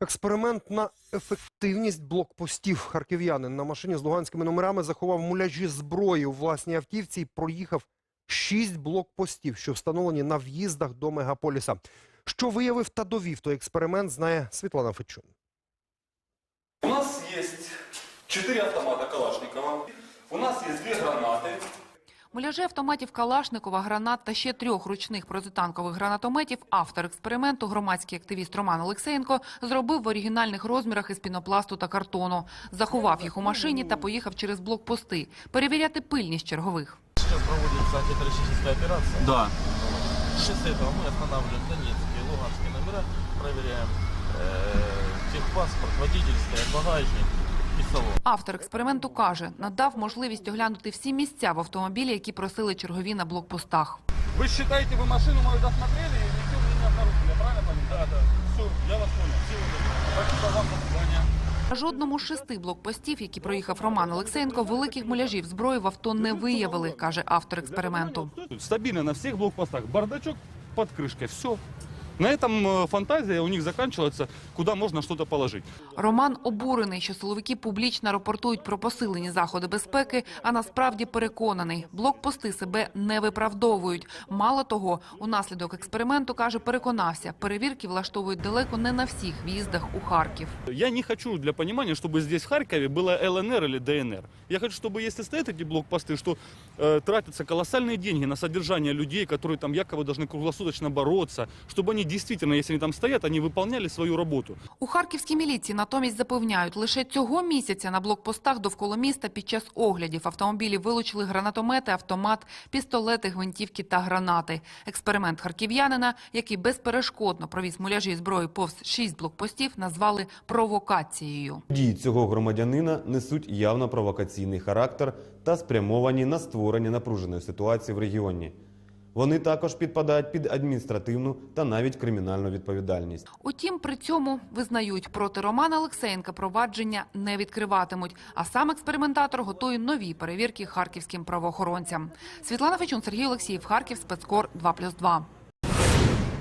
Експеримент на ефективність блокпостів. Харків'янин на машині з луганськими номерами заховав муляжі зброї у власній автівці і проїхав шість блокпостів, що встановлені на в'їздах до мегаполіса. Що виявив та довів той експеримент, знає Світлана Фечун. У нас есть четыре автомата Калашникова. У нас есть две гранаты. Муляжі автоматів Калашникова, гранат та ще трьох ручних протитанкових гранатометів автор експерименту, громадський активіст Роман Олексеєнко, зробив в оригінальних розмірах із пінопласту та картону. Заховав їх у машині та поїхав через блокпости перевіряти пильність чергових. Сейчас проводится антитеррористическая операция. Да. В часы этого мы останавливаем Донецкие и Луганские номера, проверяем э, техпаспорт, водительское, багажник и салон. Автор експерименту каже, надав можливість оглянути всі місця в автомобілі, які просили чергові на блокпостах. Вы считаете, вы машину мою досмотрели и ничего мне не обнаружили, я правильно понял? Да, да. Все, я вас понял. Всего доброго. Спасибо вам, до свидания. На жодному з шести блокпостів, які проїхав Роман Олексеєнко, великих муляжів зброї в авто не виявили, каже автор експерименту. Стабильно на всех блокпостах. Бардачок под крышкой. Все. На этом э, фантазия у них заканчивается, куда можно что-то положить. Роман обурений, що силовики публічно рапортують про посилені заходи безпеки, а насправді переконаний, блокпости себе не виправдовують. Мало того, унаслідок експерименту, каже, переконався, перевірки влаштовують далеко не на всіх в'їздах у Харків. Я не хочу для понимания, чтобы здесь в Харькове было ЛНР или ДНР. Я хочу, чтобы если стоят эти блокпосты, что э, тратятся колоссальные деньги на содержание людей, которые там якобы должны круглосуточно бороться, чтобы они действительно, если они там стоят, они выполняли свою работу. У харківській міліції натомість запевняють, лише цього місяця на блокпостах довкола міста під час оглядів автомобілів вилучили гранатомети, автомат, пістолети, гвинтівки та гранати. Експеримент харків'янина, який безперешкодно провіз муляжі зброї повз шість блокпостів, назвали провокацією. Дії цього громадянина несуть явно провокаційний характер та спрямовані на створення напруженої ситуації в регіоні. Вони також підпадають під адміністративну та навіть кримінальну відповідальність. Утім, при цьому визнають, проти Романа Олексеєнка провадження не відкриватимуть. А сам експериментатор готує нові перевірки харківським правоохоронцям. Світлана Фечун, Сергій Олексіїв, Харків, спецкор 2+,2.